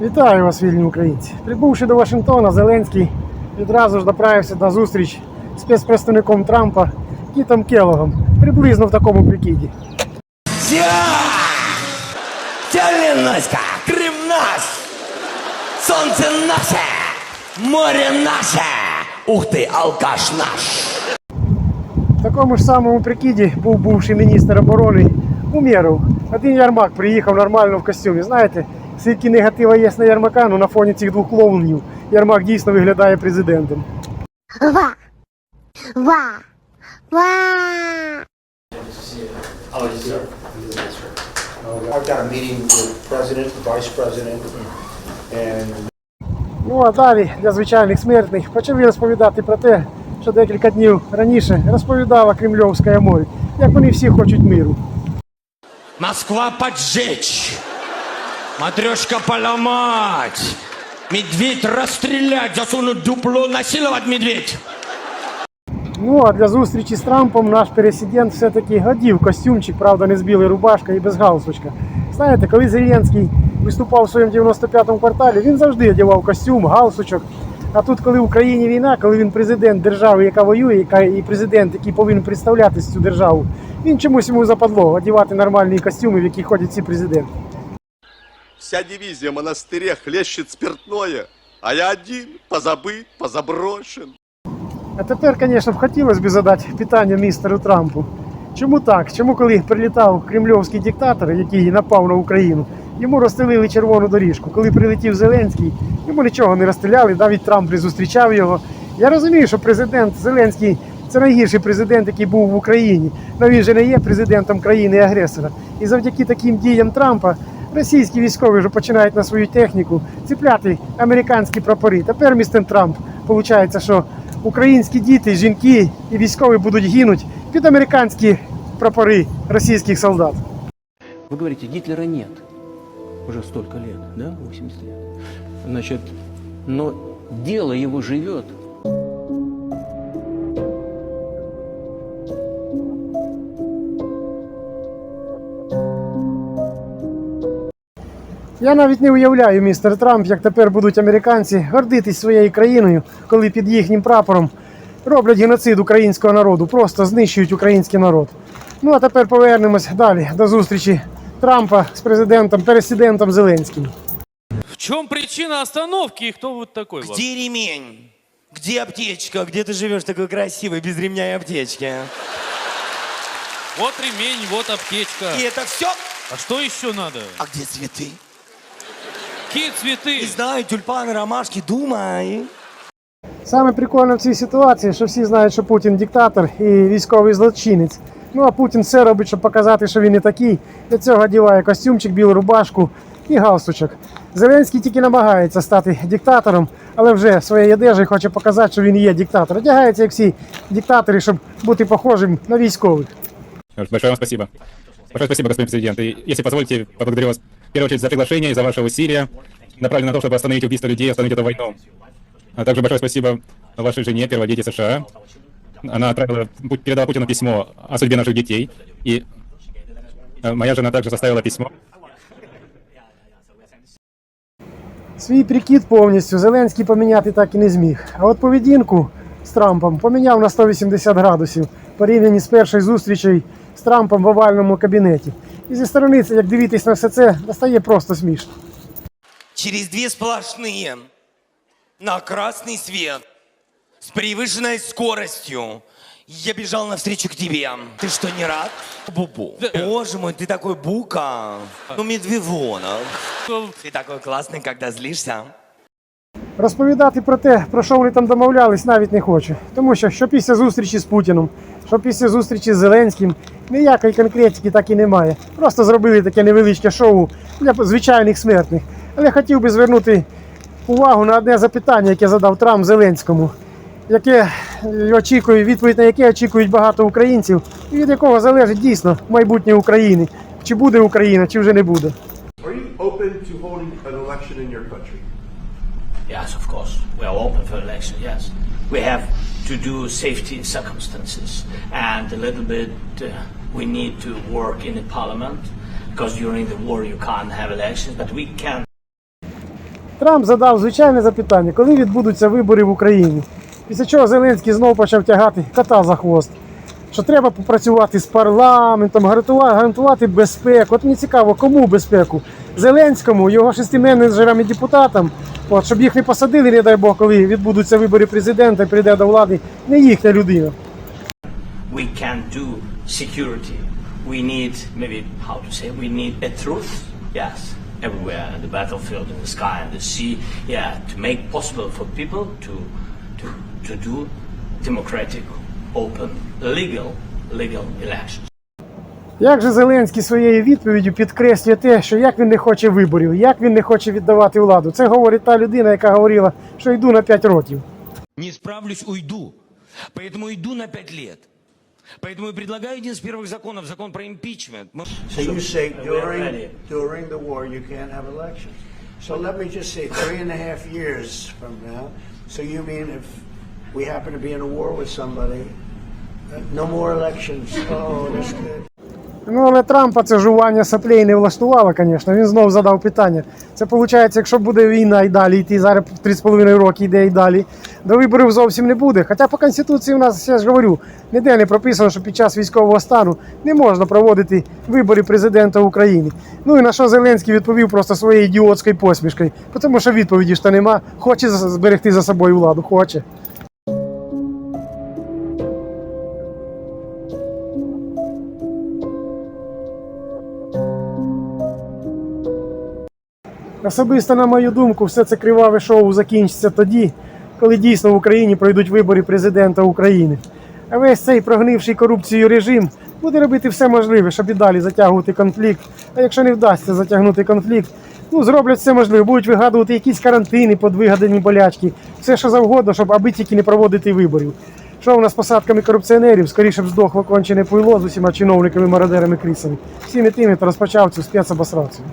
Вітаю вас, вільні українці. Прибувши до Вашингтона, Зеленський відразу ж направився на зустріч з спецпредставником Трампа Кітом Келлогом, приблизно в такому прикиді. Тя! Тяленоська! Крим наш! Сонце наше! Море наше! Ух ти, алкаш наш! В такому ж самому прикиді був бувший міністр оборони Умєров. Один Ярмак приїхав нормально в костюмі. Знаєте, скільки негатива є на Ярмака, ну на фоні цих двох клоунів Ярмак дійсно виглядає президентом. Ва! Ва! Ва! Ну а далі для звичайних смертних почали розповідати про те, що декілька днів раніше розповідала Кремльовська моль, як вони всі хочуть миру. Москва поджечь! Матрешка поломать! Медведь расстрелять, засунуть дупло, насиловать медведь! Ну а для зустрічі з Трампом наш пересидент все-таки одів костюмчик, правда, не з білою рубашкою і без галстучка. Знаєте, коли Зеленський виступав у своєму 95-му кварталі, він завжди одягав костюм, галстучок. А тут, коли в Україні війна, коли він президент держави, яка воює, яка і президент, який повинен представляти цю державу, він чомусь йому западло одягати нормальні костюми, в які ходять ці президенти. Вся дивизия в монастыре хлещет спиртное, а я один, позабыт, позаброшен. А тепер, звісно, б хотілося б задати питання містеру Трампу. Чому так? Чому, коли прилітав кремльовський диктатор, який напав на Україну, йому розстелили червону доріжку. Коли прилетів Зеленський, йому нічого не розстріляли, навіть Трамп не зустрічав його. Я розумію, що президент Зеленський це найгірший президент, який був в Україні. Але він же не є президентом країни-агресора. І завдяки таким діям Трампа російські військові вже починають на свою техніку ціпляти американські прапори. Тепер містер Трамп виходить, що українські діти, жінки і військові будуть гинуть під американські прапори російських солдат. Вы говорите, Гитлера нет. Уже столько лет, да? 80 лет. Значит, но дело его живет. Я навіть не уявляю, містер Трамп, як тепер будуть американці гордитись своєю країною, коли під їхнім прапором роблять геноцид українського народу, просто знищують український народ. Ну а тепер повернемось далі до зустрічі Трампа з президентом, пересидентом Зеленським. В чем причина остановки и кто вот такой? Влад? Где ремень? Где аптечка? Где ты живешь такой красивый, без ремня и аптечки? Вот ремень, вот аптечка. И это все? А что еще надо? А где цветы? Какие цветы? Не знаю, тюльпаны, ромашки, думай. Саме прикольне в цій ситуації, що всі знають, що Путін диктатор і військовий злочинець. Ну а Путін все робить, щоб показати, що він не такий. Для цього одягає костюмчик, білу рубашку і галстучок. Зеленський тільки намагається стати диктатором, але вже своєю одежею хоче показати, що він є диктатор. Одягається як всі диктатори, щоб бути похожим на військових. Большое вам спасибо. Большое спасибо, господин президент. И если позволите, поблагодарю вас в первую очередь за приглашение и за ваши усилия, направленные на то, чтобы остановить убийство людей, остановить эту войну. А также большое спасибо вашей жене, первой леди США. Она отправила, пу- передала Путину письмо о судьбе наших детей. И э, моя жена также составила письмо. Свій прикид повністю Зеленський поміняти так і не зміг. А от поведінку з Трампом поміняв на 180 градусів порівняно з першою зустрічею з Трампом в овальному кабінеті. І зі сторони, це, як дивитись на все це, стає просто смішно. Через две сплошные на красный свет с превышенной скоростью я бежал навстречу к тебе. Ты что, не рад? Бубу. Боже мой, ты такой бука. Ну, медвевонок. Ты такой классный, когда злишься. Розповідати про те, про що вони там домовлялись, навіть не хочу. Тому що що після зустрічі з Путіном, що після зустрічі з Зеленським, ніякої конкретики так і немає. Просто зробили таке невеличке шоу для звичайних смертних. Але хотів би звернути увагу на одне запитання, яке задав Трамп Зеленському, яке е, очікує, відповідь на яке очікують багато українців, і від якого залежить дійсно майбутнє України. Чи буде Україна, чи вже не буде. Are you open to holding an election in your country? Yes, of course. We are open for election, yes. We have to do safety circumstances and a little bit uh, we need to work in the parliament because during the war you can't have elections, but we can Трамп задав звичайне запитання, коли відбудуться вибори в Україні. Після чого Зеленський знову почав тягати кота за хвост. Що треба попрацювати з парламентом, гарантувати, безпеку. От мені цікаво, кому безпеку? Зеленському, його шести менеджерам і депутатам, от, щоб їх не посадили, не дай Бог, коли відбудуться вибори президента і прийде до влади не їхня людина. We can do security. We need, maybe, how to say, we need a truth, yes, everywhere, in the battlefield, in the sky, in the sea, yeah, to make possible for people to, to, to do democratic, open, legal, legal elections. Як же Зеленський своєю відповіддю підкреслює те, що як він не хоче виборів, як він не хоче віддавати владу. Це говорить та людина, яка говорила, що йду на 5 років. Не справлюсь, уйду. Поэтому иду на пять лет. Поэтому и предлагаю один из первых законов, закон про импичмент. Мы- So you say We're during, ready. during the war, you can't have elections. So let me just say, three and a half years from now, so you mean if we happen to be in a war with somebody, uh, no more elections? Oh, that's good. Ну, але Трампа це жування соплей не влаштувало, звісно. Він знову задав питання. Це виходить, якщо буде війна і далі йти, зараз 3,5 роки йде і далі, до виборів зовсім не буде. Хоча по Конституції у нас, я ж говорю, ніде не прописано, що під час військового стану не можна проводити вибори президента України. Ну і на що Зеленський відповів просто своєю ідіотською посмішкою. Тому що відповіді ж то нема. Хоче зберегти за собою владу, хоче. Особисто, на мою думку, все це криваве шоу закінчиться тоді, коли дійсно в Україні пройдуть вибори президента України. А весь цей прогнивший корупцією режим буде робити все можливе, щоб і далі затягувати конфлікт. А якщо не вдасться затягнути конфлікт, ну зроблять все можливе, будуть вигадувати якісь карантини під вигадані болячки, все що завгодно, щоб аби тільки не проводити виборів. Що у нас посадками корупціонерів? Скоріше б здохло кончене пуйло з усіма чиновниками, мародерами, крисами. Всіми тими, хто розпочав цю спецобосрацію.